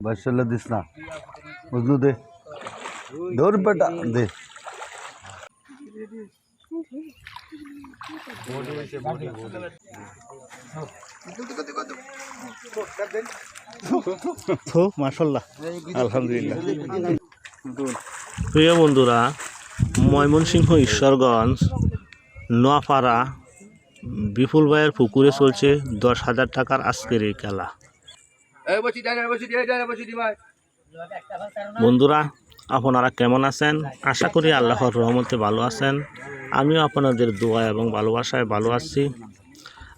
বাইশাল্লা this না। বুঝলু দে। ধর বেটা দে। তো আলহামদুলিল্লাহ। প্রিয় বন্ধুরা ময়মনসিংহ ঈশ্বরগঞ্জ নোয়াপাড়া বিপুল ভাইয়ের পুকুরে চলছে দশ হাজার টাকার আজকের এই খেলা। বন্ধুরা আপনারা কেমন আছেন? আশা করি আল্লাহর রহমতে ভালো আছেন। আমিও আপনাদের দোয়া এবং ভালোবাসায় ভালো আছি।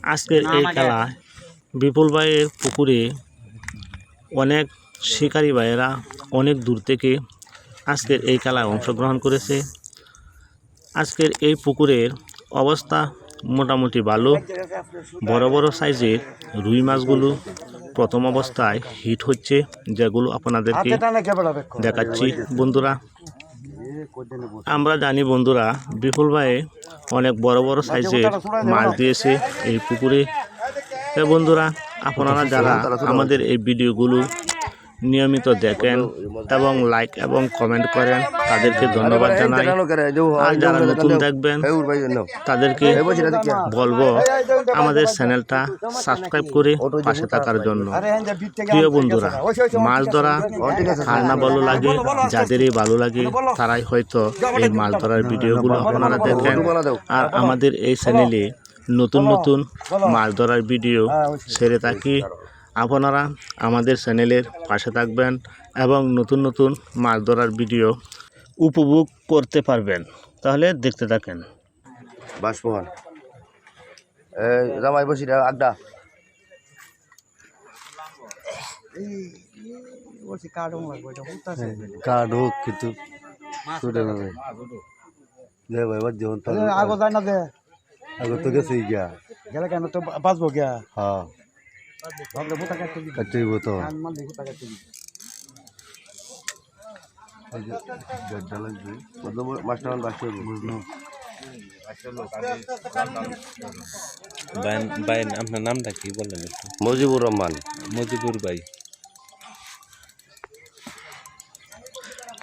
আজকের এই খেলায় বিপুল ভাইয়ের পুকুরে অনেক শিকারী ভাইয়েরা অনেক দূর থেকে আজকের এই খেলায় অংশগ্রহণ করেছে। আজকের এই পুকুরের অবস্থা মোটামুটি ভালো। বড় বড় সাইজের রুই মাছগুলো প্রথম অবস্থায় হিট হচ্ছে যেগুলো আপনাদেরকে দেখাচ্ছি। বন্ধুরা আমরা জানি বন্ধুরা বিপুল ভাই অনেক বড় বড় সাইজের মাছ দিয়েছে এই পুকুরে। বন্ধুরা আপনারা যারা আমাদের এই ভিডিওগুলো নিয়মিত দেখেন এবং লাইক এবং কমেন্ট করেন। তাদেরকে ধন্যবাদ জানাই। আর যারা নতুন দেখবেন, তাদেরকে বলব আমাদের চ্যানেলটা সাবস্ক্রাইব করে পাশে থাকার জন্য। প্রিয় বন্ধুরা, মাছ ধরা কার না ভালো লাগে, যাদেরই ভালো লাগে, তারাই হয়তো এই মাছ ধরার ভিডিওগুলো আপনারা দেখেন। আর আমাদের এই চ্যানেলে নতুন নতুন মাছ ধরার ভিডিও ছেড়ে থাকি। আপনারা আমাদের চ্যানেলের পাশে থাকবেন এবং নতুন নতুন মাছ ধরার ভিডিও উপভোগ করতে পারবেন। তাহলে দেখতে থাকেন। বাসপোহন এই জামাই বসি আড্ডা। কার্ড হোক কিন্তু দে ভাই বাদ যেমন তাহলে। যায় না দে। আগে তো গেছে গিয়া। গেলে কেন? তো বাঁচবো গিয়া। হ্যাঁ। বাইন আপনার নামটা কি বললেন একটু? মজিবুর রহমান। মজিবুর ভাই।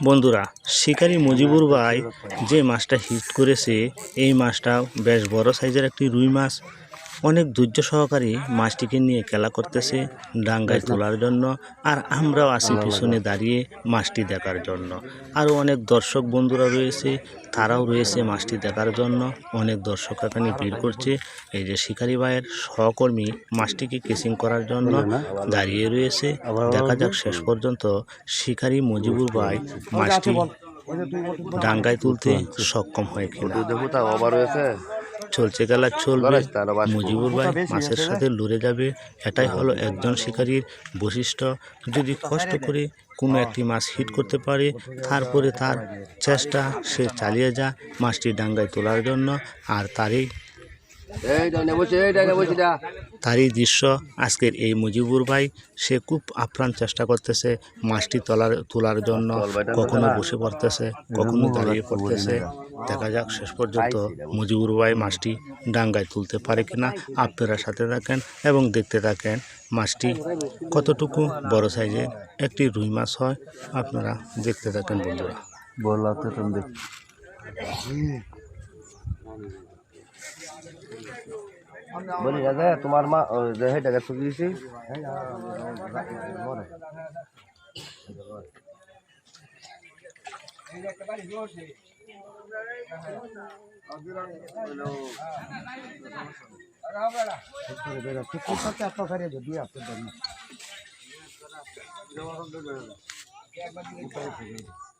বন্ধুরা শিকারী মজিবুর ভাই যে মাছটা হিট করেছে এই মাছটা বেশ বড় সাইজের একটি রুই মাছ। অনেক ধৈর্য সহকারে মাছটিকে নিয়ে খেলা করতেছে ডাঙ্গায় তোলার জন্য আর আমরাও আছি পিছনে দাঁড়িয়ে মাছটি দেখার জন্য। আরও অনেক দর্শক বন্ধুরা রয়েছে তারাও রয়েছে মাছটি দেখার জন্য। অনেক দর্শক এখানে ভিড় করছে। এই যে শিকারী ভাইয়ের সহকর্মী মাছটিকে কেসিং করার জন্য দাঁড়িয়ে রয়েছে। দেখা যাক শেষ পর্যন্ত শিকারি মুজিবুর ভাই মাছটি ডাঙ্গায় তুলতে সক্ষম হয় কিনা। দেখো তা ওভার হয়েছে চলছে গেলা চলবে। মুজিবুর ভাই মাছের সাথে লড়ে যাবে। এটাই হলো একজন শিকারীর বৈশিষ্ট্য। যদি কষ্ট করে কোনো একটি মাছ হিট করতে পারে তারপরে তার চেষ্টা সে চালিয়ে যায় মাছটি ডাঙ্গায় তোলার জন্য। আর তারই তারই দৃশ্য আজকের এই মুজিবুর ভাই সে খুব আপ্রাণ চেষ্টা করতেছে মাছটি তোলার তোলার জন্য। কখনো বসে পড়তেছে কখনো দাঁড়িয়ে পড়তেছে। দেখা যাক শেষ পর্যন্ত মুজিবুর ভাই মাছটি ডাঙ্গায় তুলতে পারে কিনা। আপনারা সাথে থাকেন এবং দেখতে থাকেন মাছটি কতটুকু বড় সাইজের একটি রুই মাছ হয়। আপনারা দেখতে থাকেন বন্ধুরা। বলা তো দেখ বলি দাদা তোমার মা দেখে টাকা জন্য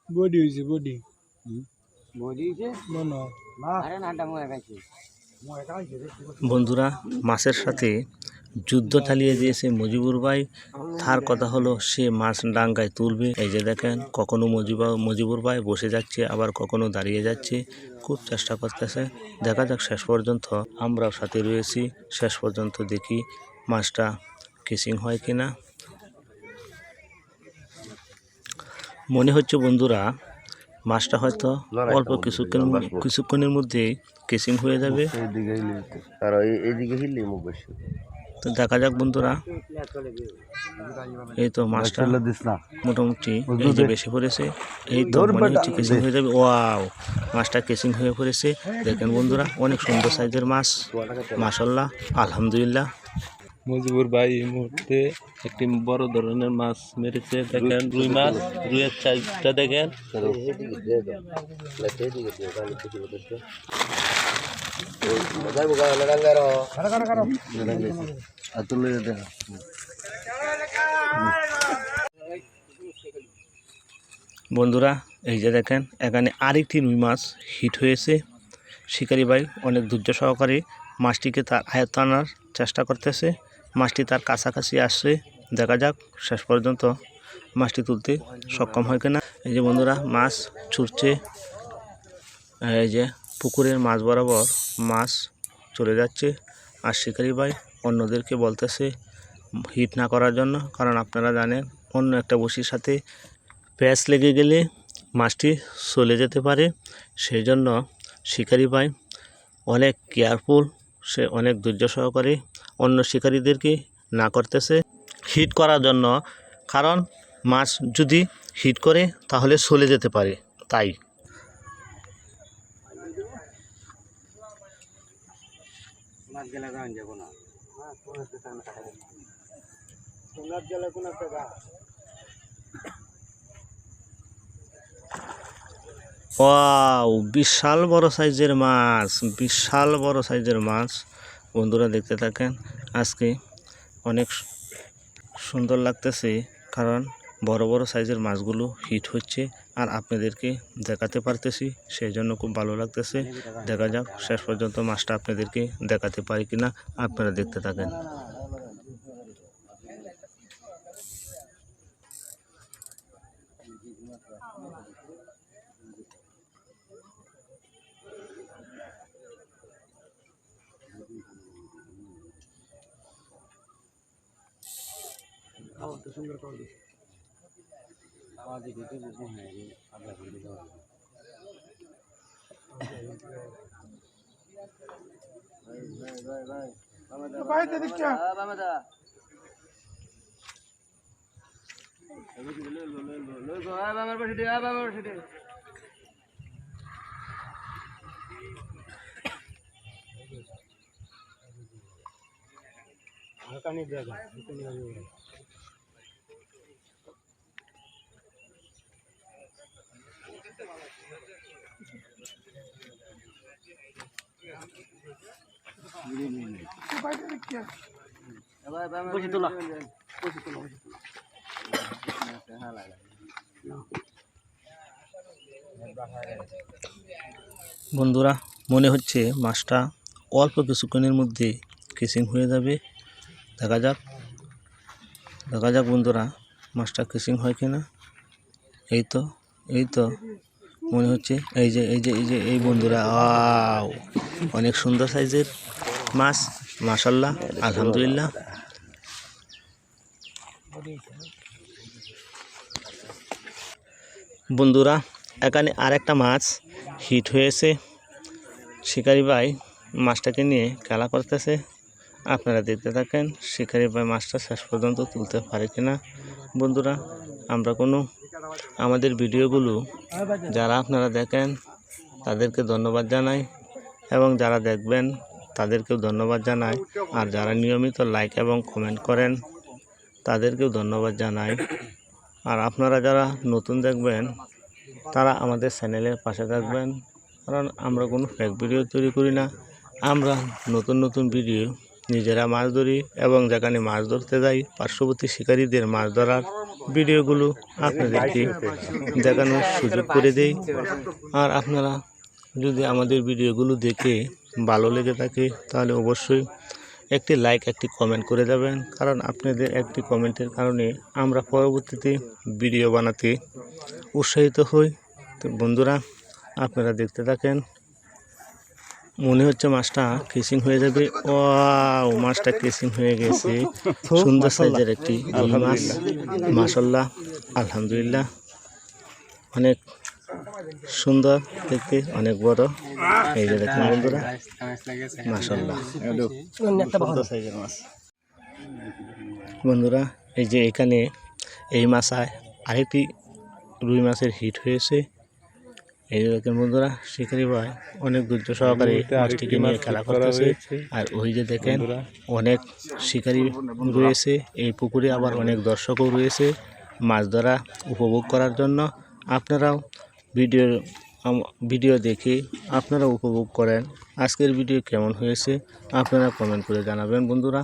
বডি হয়েছে বডি। বলিছে না না না আরে নাটা মনে গাইছে মই একা গাইছে রে বন্ধুরা, মাছের সাথে যুদ্ধ চালিয়ে দিয়েছে মুজিবুর ভাই। তার কথা হলো, সে মাছ ডাঙ্গায় তুলবে। এই যে দেখেন, কখনো মুজিবা মুজিবুর ভাই বসে যাচ্ছে, আবার কখনো দাঁড়িয়ে যাচ্ছে। খুব চেষ্টা করতেছে। দেখা যাক শেষ পর্যন্ত আমরাও সাথে রয়েছি। শেষ পর্যন্ত দেখি মাছটা কিসিং হয় কিনা। মনে হচ্ছে বন্ধুরা মাছটা হয়তো অল্প কিছুক্ষণ কিছুক্ষণের মধ্যে কেসিং হয়ে যাবে। তো দেখা যাক বন্ধুরা। এই তো মাছটা মোটামুটি এই যে? বেশি পড়েছে এই তো হচ্ছে কেসিং হয়ে যাবে। ওয়াও মাছটা কেসিং হয়ে পড়েছে। দেখেন বন্ধুরা অনেক সুন্দর সাইজের মাছ। মাশাল্লাহ আলহামদুলিল্লাহ। মজিবুর ভাই এই মুহূর্তে একটি বড় ধরনের মাছ মেরেছে। দেখেন রুই মাছ, রুইয়ের সাইজটা দেখেন। বন্ধুরা, এই যে দেখেন, এখানে আরেকটি রুই মাছ হিট হয়েছে। শিকারি ভাই অনেক ধৈর্য সহকারে মাছটিকে তার আয়ত্ত আনার চেষ্টা করতেছে। মাছটি তার কাছাকাছি আসছে। দেখা যাক, শেষ পর্যন্ত মাছটি তুলতে সক্ষম হয় কিনা। এই যে বন্ধুরা, মাছ ছুটছে। এই যে পুকুরের মাছ বরাবর মাছ চলে যাচ্ছে। আর শিকারি ভাই অন্যদেরকে বলতেছে, হিট না করার জন্য, কারণ আপনারা জানেন, অন্য একটা বসির সাথে প্যাঁচ লেগে গেলে মাছটি চলে যেতে পারে। সেই জন্য শিকারি ভাই অনেক কেয়ারফুল, সে অনেক ধৈর্য সহকারে অন্য শিকারীদেরকে না করতেছে। হিট করার জন্য, কারণ মাছ যদি হিট করে, তাহলে চলে যেতে পারে, তাই। ওয়াও বিশাল বড় সাইজের মাছ, বিশাল বড় সাইজের মাছ। বন্ধুরা দেখতে থাকেন, আজকে অনেক সুন্দর লাগতেছে কারণ বড় বড় সাইজের মাছগুলো হিট হচ্ছে আর আপনাদেরকে দেখাতে পারতেছি, সেই জন্য খুব ভালো লাগতেছে। দেখা যাক শেষ পর্যন্ত মাছটা আপনাদেরকে দেখাতে পারি কিনা, আপনারা দেখতে থাকেন। আওয়াজ দিতে বুঝব হ্যাঁ রে আবলা করে দিচ্ছা বাবার পাশে দে বাবার পাশে হালকা নিয়ে দেখা বন্ধুরা, মনে হচ্ছে মাছটা অল্প কিছুক্ষণের মধ্যে কেসিং হয়ে যাবে। দেখা যাক। দেখা যাক বন্ধুরা, মাছটা কেসিং হয় কিনা। এই তো। এই তো মনে হচ্ছে এই যে এই যে এই যে, এই বন্ধুরা আও অনেক সুন্দর সাইজের মাছ মাশাল্লাহ আলহামদুলিল্লাহ। বন্ধুরা, এখানে আরেকটা মাছ হিট হয়েছে। শিকারি ভাই মাছটাকে নিয়ে খেলা করতেছে। আপনারা দেখতে থাকেন, শিকারি ভাই মাছটা শেষ পর্যন্ত তুলতে পারে কিনা। বন্ধুরা, আমরা কোনো আমাদের ভিডিওগুলো যারা আপনারা দেখেন, তাদেরকে ধন্যবাদ জানাই। এবং যারা দেখবেন, তাদেরকেও ধন্যবাদ জানাই। আর যারা নিয়মিত লাইক এবং কমেন্ট করেন, তাদেরকেও ধন্যবাদ জানাই। আর আপনারা যারা নতুন দেখবেন, তারা আমাদের চ্যানেলের পাশে থাকবেন। কারণ আমরা কোনো ফেক ভিডিও তৈরি করি না। আমরা নতুন নতুন ভিডিও নিজেরা মাছ ধরি এবং যেখানে মাছ ধরতে যাই, পার্শ্ববর্তী শিকারীদের মাছ ধরার ভিডিওগুলো আপনাদেরকে দেখানোর সুযোগ করে দেই। আর আপনারা যদি আমাদের ভিডিওগুলো দেখে ভালো লেগে থাকে, তাহলে অবশ্যই একটি লাইক, একটি কমেন্ট করে যাবেন। কারণ আপনাদের একটি কমেন্টের কারণে আমরা পরবর্তীতে ভিডিও বানাতে উৎসাহিত হই। তো বন্ধুরা, আপনারা দেখতে থাকেন মনে হচ্ছে মাছটা কেসিং হয়ে যাবে। ও মাছটা কেসিং হয়ে গেছে। সুন্দর সাইজের একটি মাছ। মাসাল্লাহ আলহামদুলিল্লাহ। অনেক সুন্দর দেখতে অনেক বড়। এই যে দেখুন বন্ধুরা মাসাল্লাহ মাছ। বন্ধুরা এই যে এখানে এই মাছায় আরেকটি রুই মাছের হিট হয়েছে। এই দেখেন বন্ধুরা শিকারি ভাই অনেক ধৈর্য সহকারে মাছটিকে নিয়ে খেলা করতেছে। আর ওই যে দেখেন অনেক শিকারি রয়েছে। এই পুকুরে আবার অনেক দর্শকও রয়েছে মাছ ধরা উপভোগ করার জন্য। আপনারাও ভিডিও ভিডিও দেখে আপনারা উপভোগ করেন। আজকের ভিডিও কেমন হয়েছে আপনারা কমেন্ট করে জানাবেন বন্ধুরা।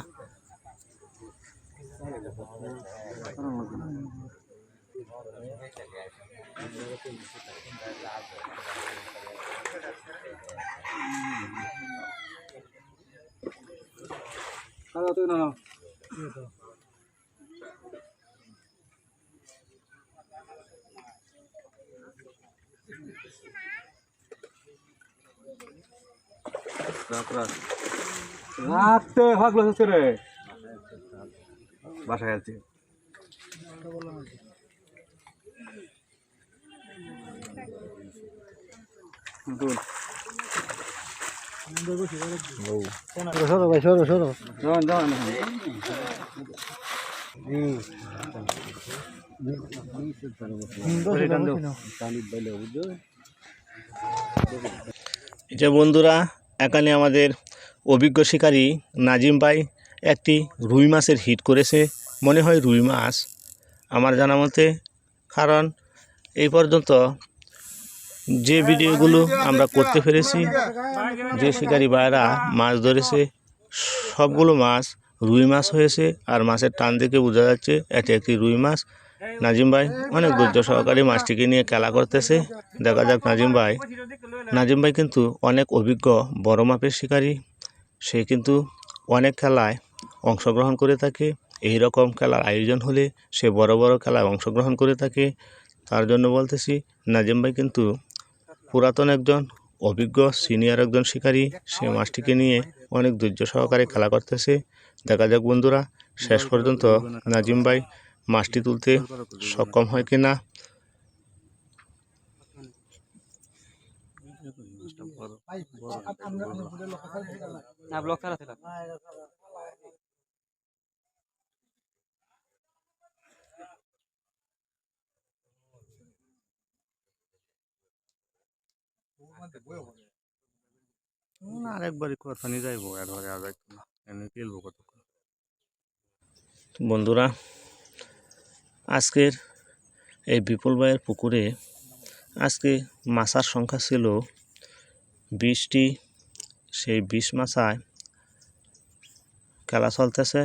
রাতে ভাগলো হচ্ছে রে। বাসায় আছি। যে বন্ধুরা, এখানে আমাদের অভিজ্ঞ শিকারী নাজিম ভাই একটি রুই মাছের হিট করেছে। মনে হয় রুই মাছ। আমার জানা মতে, কারণ এই পর্যন্ত যে ভিডিওগুলো আমরা করতে পেরেছি, যে শিকারী ভাইরা মাছ ধরেছে, সবগুলো মাছ রুই মাছ হয়েছে, আর মাছের টান দেখে বোঝা যাচ্ছে এটি একটি রুই মাছ। নাজিম ভাই অনেক ধৈর্য সহকারে মাছটিকে নিয়ে খেলা করতেছে। দেখা যাক নাজিম ভাই। নাজিম ভাই কিন্তু অনেক অভিজ্ঞ বড় মাপের শিকারী। সে কিন্তু অনেক খেলায় অংশগ্রহণ করে থাকে। এই রকম খেলার আয়োজন হলে সে বড় বড় খেলায় অংশগ্রহণ করে থাকে। তার জন্য বলতেছি, নাজিম ভাই কিন্তু পুরাতন একজন, অভিজ্ঞ সিনিয়র একজন শিকারী, সে মাছটিকে নিয়ে অনেক ধৈর্য সহকারে খেলা করতেছে। দেখা যাক বন্ধুরা, শেষ পর্যন্ত নাজিম ভাই মাছটি তুলতে সক্ষম হয় কি না না ব্লক আরেকবারই কথা নিয়ে যাইবো আর ধরে আর যাইতো না। এমনি খেলব কতক্ষণ? বন্ধুরা আজকের এই বিপুল ভাইয়ের পুকুরে আজকে মাছার সংখ্যা ছিল বিশটি। সেই বিশ মাছায় খেলা চলতেছে।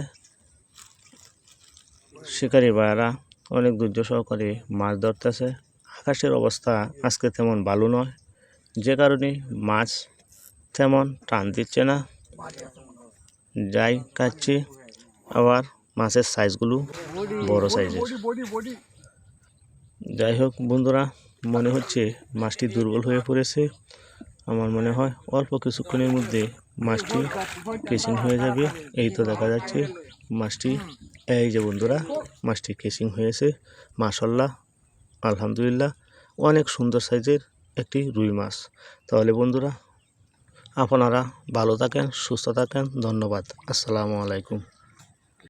শিকারী ভাইয়েরা অনেক ধৈর্য সহকারে মাছ ধরতেছে। আকাশের অবস্থা আজকে তেমন ভালো নয়। যে কারণে মাছ তেমন টান দিচ্ছে না। যাই কাটছে আবার মাছের সাইজগুলো বড় সাইজের। যাই হোক বন্ধুরা, মনে হচ্ছে মাছটি দুর্বল হয়ে পড়েছে। আমার মনে হয় অল্প কিছুক্ষণের মধ্যে মাছটি কেসিং হয়ে যাবে। এই তো দেখা যাচ্ছে মাছটি, এই যে বন্ধুরা, মাছটি কেসিং হয়েছে। মাশাল্লাহ, আলহামদুলিল্লাহ, অনেক সুন্দর সাইজের একটি রুই মাছ। তাহলে বন্ধুরা আপনারা ভালো থাকেন সুস্থ থাকেন ধন্যবাদ। আসসালামু আলাইকুম।